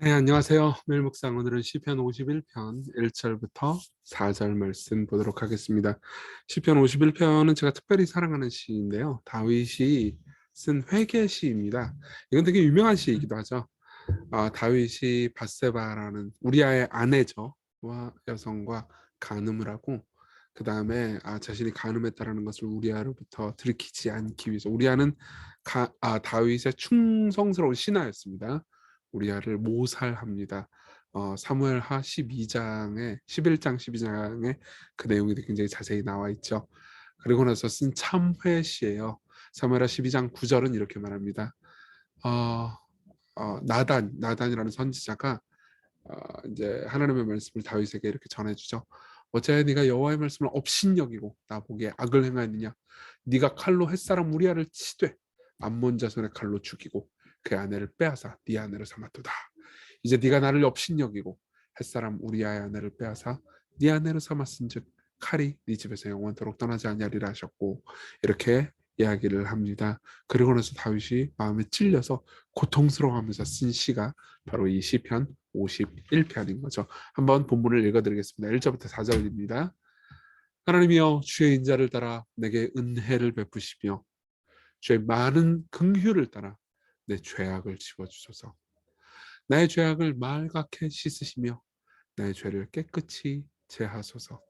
네, 안녕하세요. 매일 묵상 오늘은 시편 51편 1절부터 4절 말씀 보도록 하겠습니다. 시편 51편은 제가 특별히 사랑하는 시인데요. 다윗이 쓴 회개 시입니다. 이건 되게 유명한 시이기도 하죠. 아, 다윗이 바세바라는 우리아의 아내죠. 와 여성과 간음을 하고 그 다음에 아, 자신이 간음했다라는 것을 우리아로부터 들키지 않기 위해서 우리아는 가, 아, 다윗의 충성스러운 신하였습니다. 우리아를 모살합니다. 어, 사무엘하 12장에 11장 12장에 그 내용이 굉장히 자세히 나와 있죠. 그리고 나서 쓴 참회시예요. 사무엘하 12장 9절은 이렇게 말합니다. 어, 어, 나단 나단이라는 선지자가 어, 이제 하나님의 말씀을 다윗에게 이렇게 전해주죠. 어째 네가 여호와의 말씀을 업신여기고 나 보기에 악을 행하느냐? 네가 칼로 햇사람 우리아를 치되 암몬 자손의 칼로 죽이고 그 아내를 빼앗아 네 아내를 삼았도다. 이제 네가 나를 업신여기고 햇사람 우리아의 아내를 빼앗아 네 아내를 삼았은즉 칼이 네 집에서 영원토록 떠나지 아니하리라 하셨고 이렇게 이야기를 합니다. 그리고 나서 다윗이 마음에 찔려서 고통스러워하면서 쓴 시가 바로 이 시편 51편인 거죠. 한번 본문을 읽어드리겠습니다. 1절부터 4절입니다. 하나님이여 주의 인자를 따라 내게 은혜를 베푸시며 주의 많은 긍휼을 따라 내 죄악을 지워주소서. 나의 죄악을 말갛게 씻으시며 나의 죄를 깨끗이 제하소서.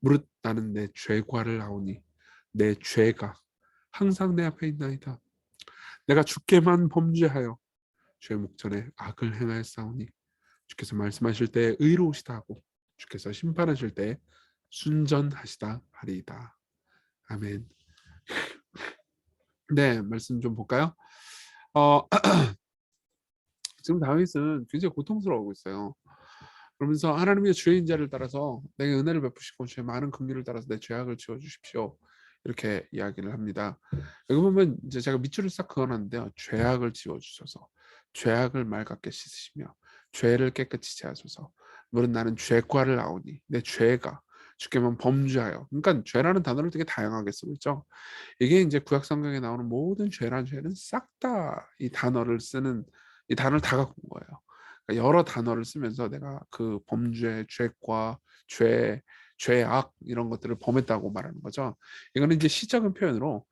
무릇 나는 내 죄과를 아오니 내 죄가 항상 내 앞에 있나이다. 내가 주께만 범죄하여 죄 목전에 악을 행하였사오니 주께서 말씀하실 때 의로우시다 하고 주께서 심판하실 때 순전하시다 하리이다. 아멘. 네, 말씀 좀 볼까요? 어, 지금 다윗은 굉장히 고통스러워하고 있어요. 그러면서 하나님의 주의 인자를 따라서 내게 은혜를 베푸시고 주의 많은 긍휼을 따라서 내 죄악을 지워 주십시오. 이렇게 이야기를 합니다. 여기 보면 이제 제가 밑줄을 싹 그어놨는데요. 죄악을 지워 주셔서 죄악을 맑게 씻으시며 죄를 깨끗이 제하소서. 물은 나는 죄과를 아오니 내 죄가 주께만 범죄하여. 그러니까 죄라는 단어를 되게 다양하게 쓰고 있죠. 이게 이제 구약 성경에 나오는 모든 죄란 죄는 싹 다 이 단어를 쓰는 이 단어를 다 갖고 온 거예요. 그러니까 여러 단어를 쓰면서 내가 그 범죄, 죄과, 죄, 죄악 이런 것들을 범했다고 말하는 거죠. 이거는 이제 시적인 표현으로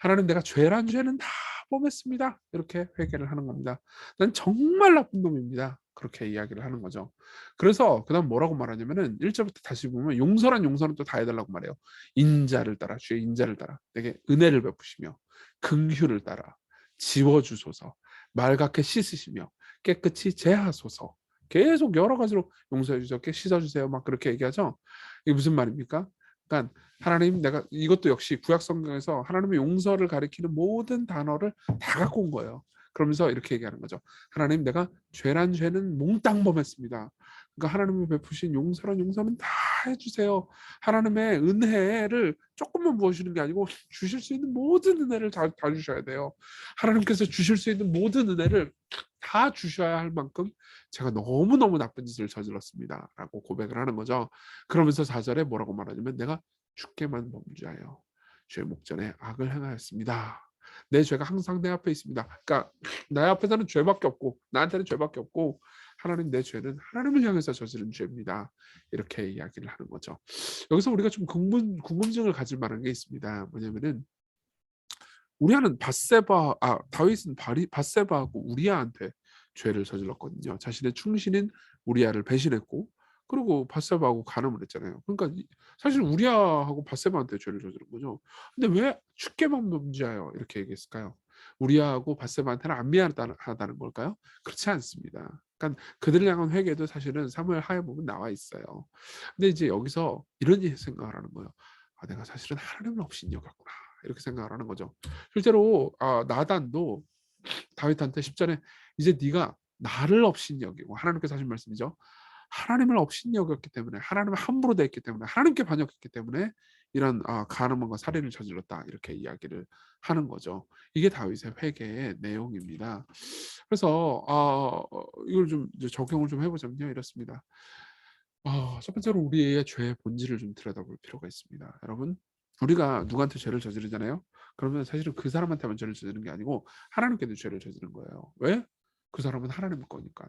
하나님 내가 죄란 죄는 다 범했습니다. 이렇게 회개를 하는 겁니다. 난 정말 나쁜 놈입니다. 그렇게 이야기를 하는 거죠. 그래서 그다음 뭐라고 말하냐면은 1절부터 다시 보면 용서란 용서는 또 다 해달라고 말해요. 인자를 따라 주의 인자를 따라 내게 은혜를 베푸시며 긍휼을 따라 지워주소서 말갛게 씻으시며 깨끗이 제하소서 계속 여러 가지로 용서해 주세요. 씻어 주세요. 막 그렇게 얘기하죠. 이게 무슨 말입니까? 그러니까 하나님 내가 이것도 역시 구약 성경에서 하나님의 용서를 가리키는 모든 단어를 다 갖고 온 거예요. 그러면서 이렇게 얘기하는 거죠. 하나님 내가 죄란 죄는 몽땅 범했습니다. 그러니까 하나님이 베푸신 용서란 용서는 다 해주세요. 하나님의 은혜를 조금만 부어주는 게 아니고 주실 수 있는 모든 은혜를 다, 다 주셔야 돼요. 하나님께서 주실 수 있는 모든 은혜를 다 주셔야 할 만큼 제가 너무너무 나쁜 짓을 저질렀습니다. 라고 고백을 하는 거죠. 그러면서 4절에 뭐라고 말하냐면 내가 주께만 범죄하여 죄 목전에 악을 행하였습니다. 내 죄가 항상 내 앞에 있습니다. 그러니까 내 앞에서는 죄밖에 없고 나한테는 죄밖에 없고 하나님 내 죄는 하나님을 향해서 저지른 죄입니다. 이렇게 이야기를 하는 거죠. 여기서 우리가 좀 궁금, 궁금증을 가질 만한 게 있습니다. 뭐냐면은 우리아는 바세바 아 다윗은 바리, 바세바하고 우리아한테 죄를 저질렀거든요. 자신의 충신인 우리아를 배신했고 그리고 바세바하고 간음을 했잖아요. 그러니까 사실 우리아하고 바세바한테 죄를 저지른 거죠. 근데 왜 죽게만 범죄하여 이렇게 얘기했을까요? 우리아하고 바세바한테는 안 미안하다는 걸까요? 그렇지 않습니다. 그러니까 그들을 향한 회개도 사실은 사무엘 하에 보면 나와 있어요. 근데 이제 여기서 이런 생각을 하는 거예요. 아, 내가 사실은 하나님을 없인 여겼구나. 이렇게 생각을 하는 거죠. 실제로 아, 나단도 다윗한테 10절에 이제 네가 나를 없인 여기고 하나님께서 하신 말씀이죠. 하나님을 없인 여겼기 때문에 하나님을 함부로 대했기 때문에 하나님께 반역했기 때문에 이런 아, 가늠과 살인을 저질렀다 이렇게 이야기를 하는 거죠. 이게 다윗의 회개의 내용입니다. 그래서 아, 이걸 좀 적용을 좀 해보자면요 이렇습니다. 아, 첫 번째로 우리의 죄의 본질을 좀 들여다볼 필요가 있습니다. 여러분 우리가 누구한테 죄를 저지르잖아요. 그러면 사실은 그 사람한테만 죄를 저지르는 게 아니고 하나님께도 죄를 저지른 거예요. 왜? 그 사람은 하나님 거니까.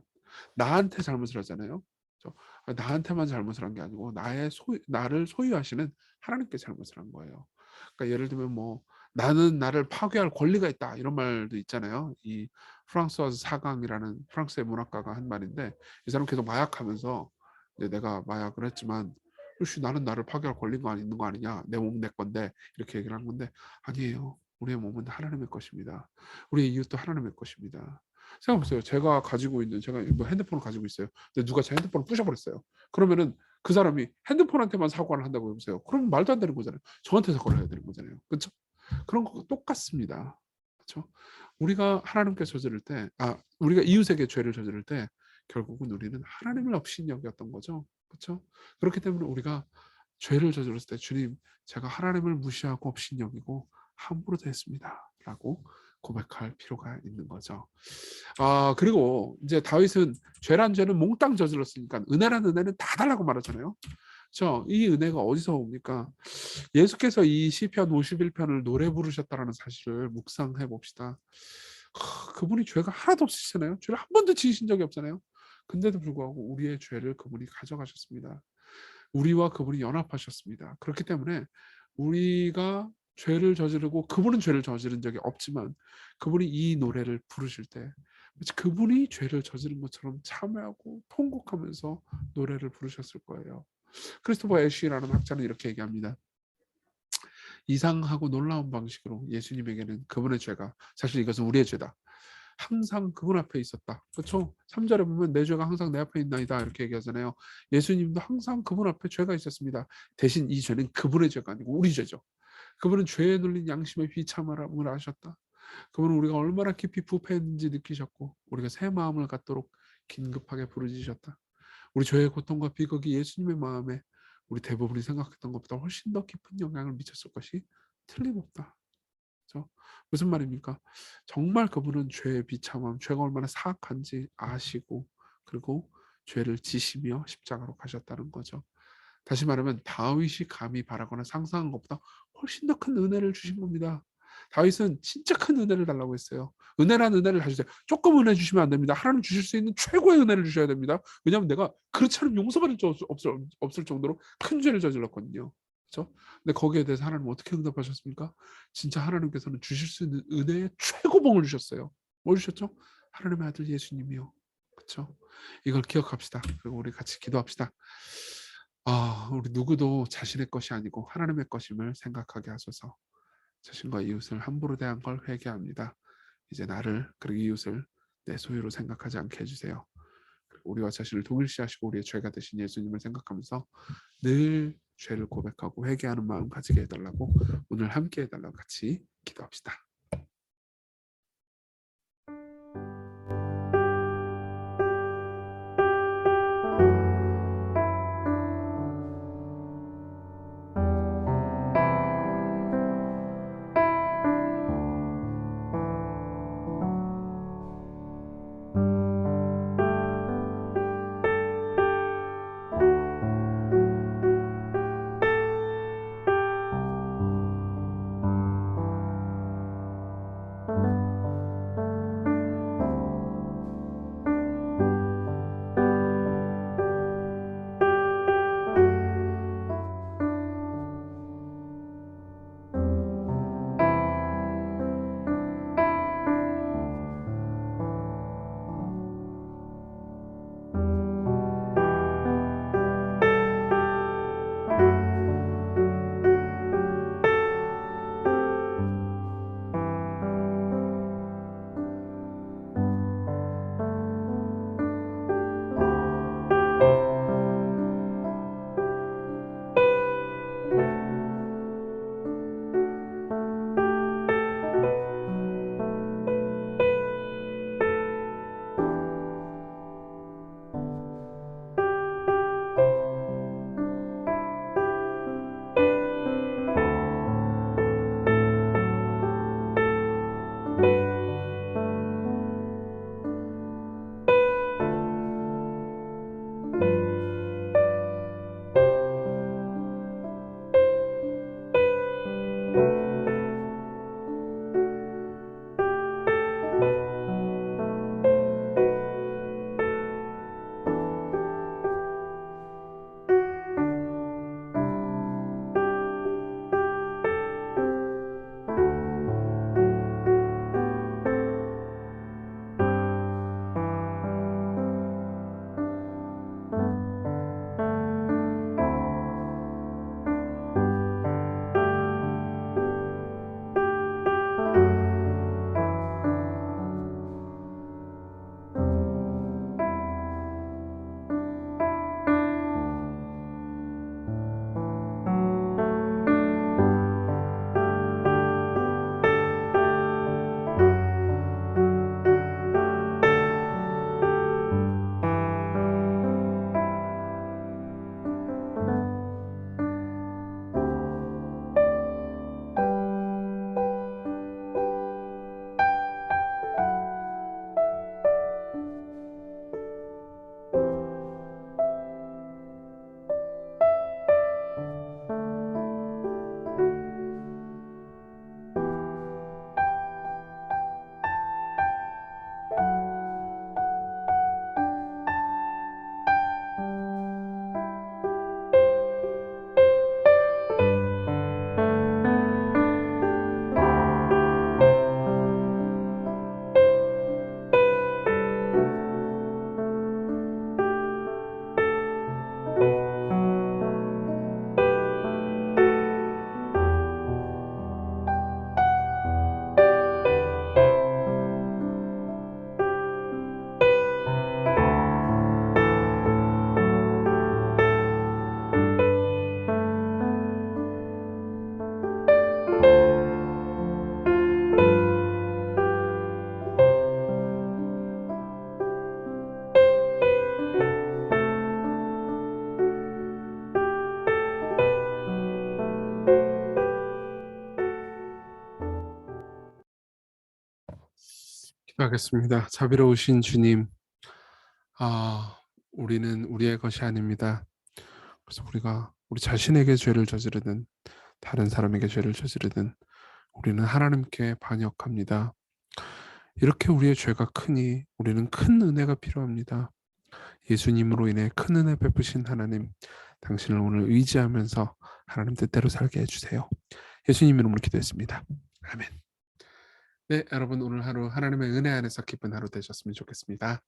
나한테 잘못을 하잖아요. 그렇죠? 나한테만 잘못을 한 게 아니고 나의 소 나를 소유하시는 하나님께 잘못을 한 거예요. 그러니까 예를 들면 뭐 나는 나를 파괴할 권리가 있다 이런 말도 있잖아요. 이 프랑스와 사강이라는 프랑스의 문학가가 한 말인데 이 사람 계속 마약하면서 내가 마약을 했지만 혹시 나는 나를 파괴할 권리가 있는 거 아니냐 내 몸 내 건데 이렇게 얘기를 한 건데 아니에요. 우리의 몸은 하나님의 것입니다. 우리의 이웃도 하나님의 것입니다. 생각해보세요. 제가 가지고 있는 제가 뭐 핸드폰을 가지고 있어요. 근데 누가 제 핸드폰을 부셔버렸어요. 그러면은 그 사람이 핸드폰한테만 사과를 한다고 해보세요. 그럼 말도 안 되는 거잖아요. 저한테 사과를 해야 되는 거잖아요. 그렇죠? 그런 거 똑같습니다. 그렇죠? 우리가 하나님께 저지를 때, 아 우리가 이웃에게 죄를 저지를 때 결국은 우리는 하나님을 업신여겼던 거죠. 그렇죠? 그렇기 때문에 우리가 죄를 저질렀을 때 주님 제가 하나님을 무시하고 업신여기고 함부로 됐습니다. 라고 고백할 필요가 있는 거죠. 아 그리고 이제 다윗은 죄란 죄는 몽땅 저질렀으니까 은혜란 은혜는 다 달라고 말하잖아요. 그렇죠? 이 은혜가 어디서 옵니까? 예수께서 이 시편 51편을 노래 부르셨다라는 사실을 묵상해 봅시다. 그분이 죄가 하나도 없으시잖아요. 죄를 한 번도 지으신 적이 없잖아요. 근데도 불구하고 우리의 죄를 그분이 가져가셨습니다. 우리와 그분이 연합하셨습니다. 그렇기 때문에 우리가 죄를 저지르고 그분은 죄를 저지른 적이 없지만 그분이 이 노래를 부르실 때 그분이 죄를 저지른 것처럼 참회하고 통곡하면서 노래를 부르셨을 거예요. 크리스토퍼 애쉬라는 학자는 이렇게 얘기합니다. 이상하고 놀라운 방식으로 예수님에게는 그분의 죄가 사실 이것은 우리의 죄다. 항상 그분 앞에 있었다. 그렇죠? 3절에 보면 내 죄가 항상 내 앞에 있나이다 이렇게 얘기하잖아요. 예수님도 항상 그분 앞에 죄가 있었습니다. 대신 이 죄는 그분의 죄가 아니고 우리 죄죠. 그분은 죄에 눌린 양심의 비참함을 아셨다. 그분은 우리가 얼마나 깊이 부패했는지 느끼셨고 우리가 새 마음을 갖도록 긴급하게 부르짖으셨다. 우리 죄의 고통과 비극이 예수님의 마음에 우리 대부분이 생각했던 것보다 훨씬 더 깊은 영향을 미쳤을 것이 틀림없다. 그렇죠? 무슨 말입니까? 정말 그분은 죄의 비참함, 죄가 얼마나 사악한지 아시고 그리고 죄를 지시며 십자가로 가셨다는 거죠. 다시 말하면 다윗이 감히 바라거나 상상한 것보다 훨씬 더 큰 은혜를 주신 겁니다. 다윗은 진짜 큰 은혜를 달라고 했어요. 은혜란 은혜를 가주세요. 조금 은혜 주시면 안 됩니다. 하나님 주실 수 있는 최고의 은혜를 주셔야 됩니다. 왜냐하면 내가 그렇지 않으면 용서받을 수 없을, 없을 정도로 큰 죄를 저질렀거든요. 그렇죠? 근데 거기에 대해서 하나님 어떻게 응답하셨습니까? 진짜 하나님께서는 주실 수 있는 은혜의 최고봉을 주셨어요. 뭘 주셨죠? 하나님의 아들 예수님이요. 그렇죠? 이걸 기억합시다. 그리고 우리 같이 기도합시다. 아, 우리 누구도 자신의 것이 아니고 하나님의 것임을 생각하게 하소서. 자신과 이웃을 함부로 대한 걸 회개합니다. 이제 나를 그리고 이웃을 내 소유로 생각하지 않게 해주세요. 우리와 자신을 동일시하시고 우리의 죄가 되신 예수님을 생각하면서 늘 죄를 고백하고 회개하는 마음 가지게 해달라고 오늘 함께 해달라고 같이 기도합시다. 알겠습니다. 자비로우신 주님, 아, 우리는 우리의 것이 아닙니다. 그래서 우리가 우리 자신에게 죄를 저지르든 다른 사람에게 죄를 저지르든 우리는 하나님께 반역합니다. 이렇게 우리의 죄가 크니 우리는 큰 은혜가 필요합니다. 예수님으로 인해 큰 은혜 베푸신 하나님, 당신을 오늘 의지하면서 하나님 뜻대로 살게 해주세요. 예수님 이름으로 기도했습니다. 아멘. 네, 여러분 오늘 하루 하나님의 은혜 안에서 기쁜 하루 되셨으면 좋겠습니다.